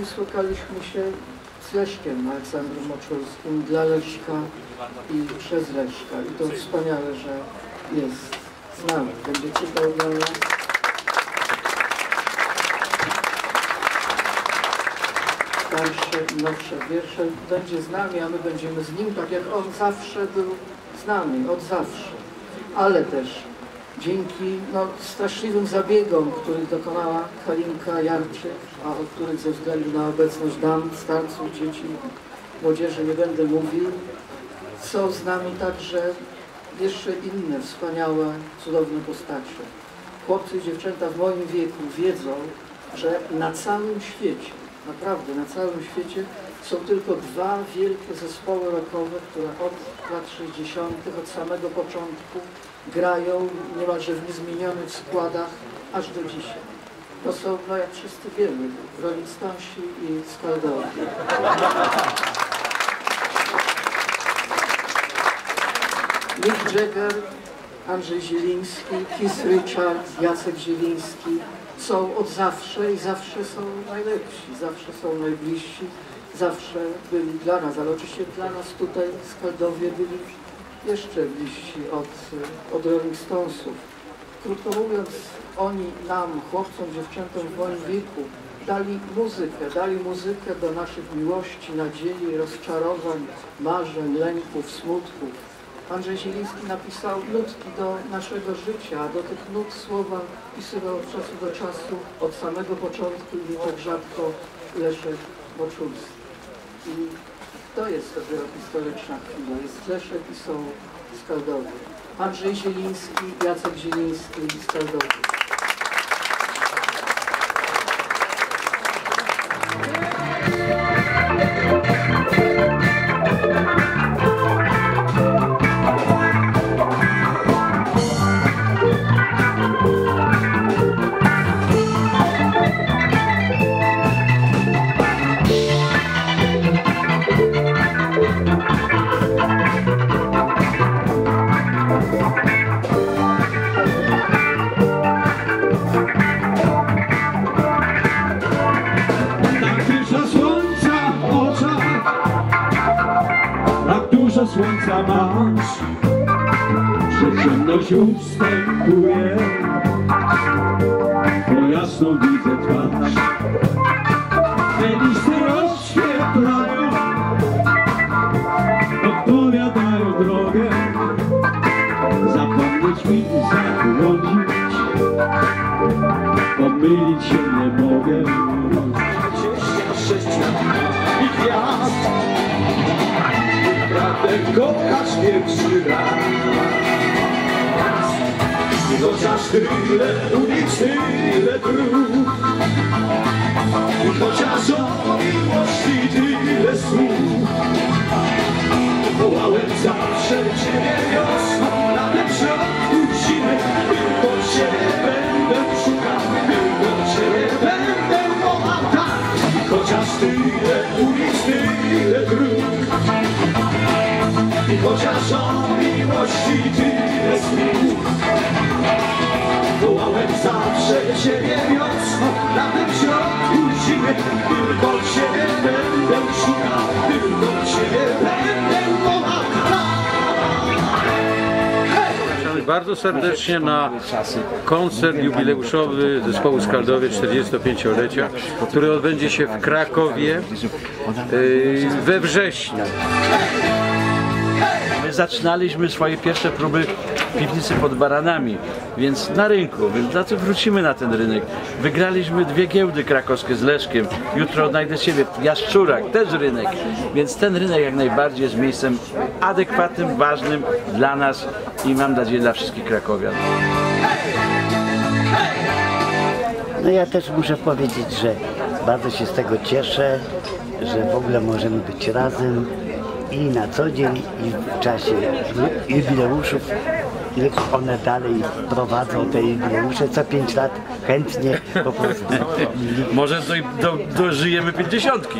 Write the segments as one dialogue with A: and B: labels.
A: Wszystkim spotkaliśmy się z Leszkiem Aleksandrem Moczulskim dla Leszka i przez Leszka. I to wspaniale, że jest z nami. Będzie czytał dla nas. Starsze i nowsze wiersze. Będzie z nami, a my będziemy z nim, tak jak on zawsze był z nami, od zawsze. Ale też dzięki no, straszliwym zabiegom, których dokonała Kalinka Jarczyk, a o których ze względu na obecność dam, starców, dzieci, młodzieży nie będę mówił, są z nami także jeszcze inne wspaniałe, cudowne postacie. Chłopcy i dziewczęta w moim wieku wiedzą, że na całym świecie, naprawdę na całym świecie są tylko dwa wielkie zespoły rockowe, które od lat 60., od samego początku grają niemalże w niezmienionych składach aż do dzisiaj. To są, no jak wszyscy wiemy, Rolling Stonesi i Skaldowie. Mick Jagger, Andrzej Zieliński, Keith Richard, Jacek Zieliński są od zawsze i zawsze są najlepsi, zawsze są najbliżsi, zawsze byli dla nas, ale oczywiście dla nas tutaj Skaldowie byli jeszcze bliżsi od, od Rolling Stonesów. Krótko mówiąc, oni nam, chłopcom, dziewczętom w moim wieku, dali muzykę, dali muzykę do naszych miłości, nadziei, rozczarowań, marzeń, lęków, smutków. Andrzej Zieliński napisał nutki do naszego życia, do tych nut słowa pisywał od czasu do czasu, od samego początku i tak rzadko Leszek Boczulski. I to jest dopiero historyczna chwila. Jest Leszek i są Skaldowie. Andrzej Zieliński, Jacek Zieliński i Skaldowie.
B: Tak słońca masz, że ciemność ustępuje, bo jasno widzę twarz. Te rozświetlają, odpowiadają drogę, zapomnieć mi, zabłądzić, pomylić się nie mogę.
C: i gwiazd Naprawdę kochasz pierwszy raz I chociaż tyle ulic, tyle dróg. I chociaż o miłości tyle słów. Wołałem zawsze Ciebie wiosną Latem środku zimy. Tylko Ciebie będę szukał Tylko Ciebie będę wołał tak Chociaż tyle ulic, tyle dróg. I chociaż o miłości tyle słów Wołałem zawsze Ciebie wiosną Latem w środku zimy. Tylko Ciebie będę szukał Tylko Ciebie będę
D: Zapraszamy bardzo serdecznie na koncert jubileuszowy zespołu Skaldowie 45-lecia, który odbędzie się w Krakowie yy, we wrześniu.
E: My zaczynaliśmy swoje pierwsze próby w piwnicy pod Baranami, więc na rynku, więc co wrócimy na ten rynek. Wygraliśmy dwie giełdy krakowskie z Leszkiem. Jutro odnajdę siebie, Jaszczurak, też rynek. Więc ten rynek jak najbardziej jest miejscem adekwatnym, ważnym dla nas i mam nadzieję dla wszystkich krakowian.
F: No ja też muszę powiedzieć, że bardzo się z tego cieszę, że w ogóle możemy być razem i na co dzień i w czasie ju- jubileuszów. Jak one dalej prowadzą te jubileusze co 5 lat chętnie po prostu.
E: Może do, do, dożyjemy pięćdziesiątki.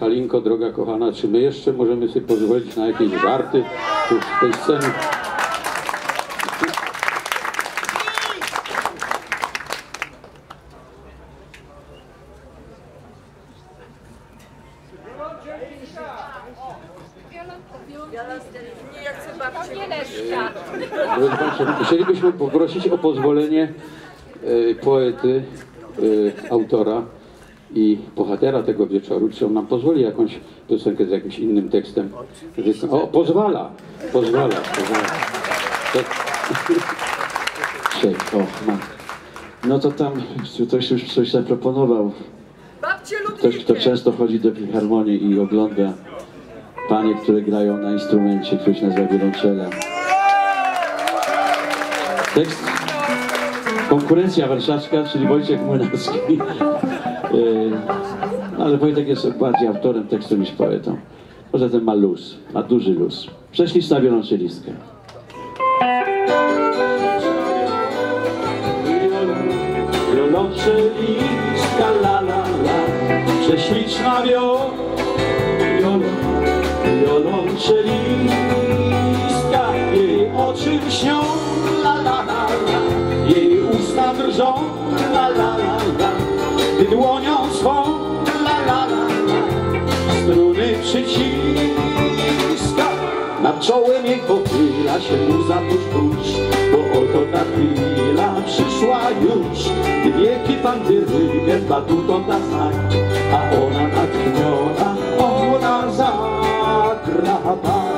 E: Halinko, droga kochana, czy my jeszcze możemy sobie pozwolić na jakieś żarty tu z tej sceny? Chcielibyśmy poprosić o pozwolenie e, poety, e, autora i bohatera tego wieczoru, czy on nam pozwoli jakąś piosenkę z jakimś innym tekstem. O, pozwala, pozwala, pozwala.
G: Cześć, o, mam. No to tam ktoś już coś zaproponował. Ktoś, kto często chodzi do filharmonii i ogląda panie, które grają na instrumencie, się nazywa wiolonczela. Tekst Konkurencja warszawska, czyli Wojciech Młynarski. E, Ale Wojtek jest bardziej autorem tekstu niż poetą. Poza tym ma luz, ma duży luz. Prześliczna wiolonczelistkę.
C: Wiolonczelistka la la la Prześliczna wio wiolo, Wiolonczelistka Jej oczy śnią drżą la la la la. Gdy dłonią swą la la la la. Struny przyciska. Nad czołem jej pochyla się muza tuż tuż Bo oto ta chwila przyszła już. Gdy wielki pan dyrygent batutą da znak A ona natchniona, ona zagra. tak